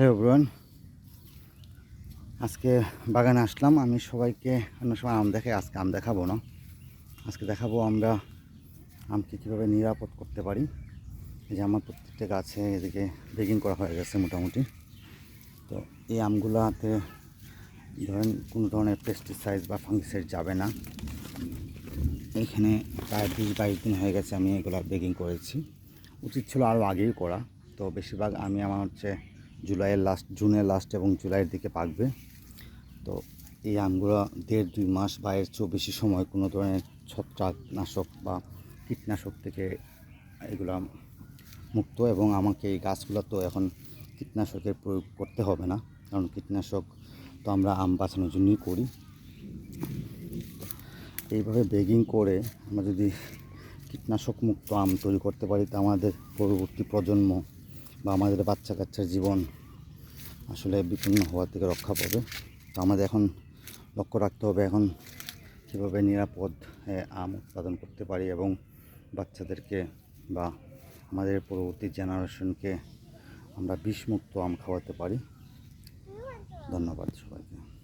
Hello ব্রন আজকে বাগানে আসলাম। আমি সবাইকে অন্য সময় আম দেখে আজকে আম দেখাবো না। আজকে দেখাবো আমরা আমকে কীভাবে নিরাপদ করতে পারি। এই যে আমার প্রত্যেকটা গাছে এদিকে বেগিং করা হয়ে গেছে মোটামুটি। তো এই আমগুলোতে ধরেন কোনো ধরনের পেস্টিসাইড বা ফাঙ্গিসাইড যাবে না। এখানে প্রায় বিশ বাইশ দিন হয়ে গেছে আমি এগুলো বেগিং করেছি। উচিত ছিল আরও আগেই করা। তো বেশিরভাগ আমি আমার হচ্ছে জুলাইয়ের লাস্ট জুনের লাস্ট এবং জুলাইয়ের দিকে পাকবে। তো এই আমগুলো দেড় দুই মাস বা এর চেয়েও বেশি সময় কোনো ধরনের ছত্রাকনাশক বা কীটনাশক থেকে এগুলো মুক্ত এবং আমাকে এই গাছগুলো তো এখন কীটনাশকের প্রয়োগ করতে হবে না, কারণ কীটনাশক তো আমরা আম বাঁচানোর জন্যই করি। এইভাবে বেগিং করে আমরা যদি কীটনাশক মুক্ত আম তৈরি করতে পারি, তা আমাদের পরবর্তী প্রজন্ম বা আমাদের বাচ্চা কাচ্চার জীবন আসলে বিপন্ন হওয়ার থেকে রক্ষা পাবে। তো আমাদের এখন লক্ষ্য রাখতে হবে এখন কীভাবে নিরাপদ আম উৎপাদন করতে পারি এবং বাচ্চাদেরকে বা আমাদের পরবর্তী জেনারেশনকে আমরা বিষমুক্ত আম খাওয়াতে পারি। ধন্যবাদ সবাইকে।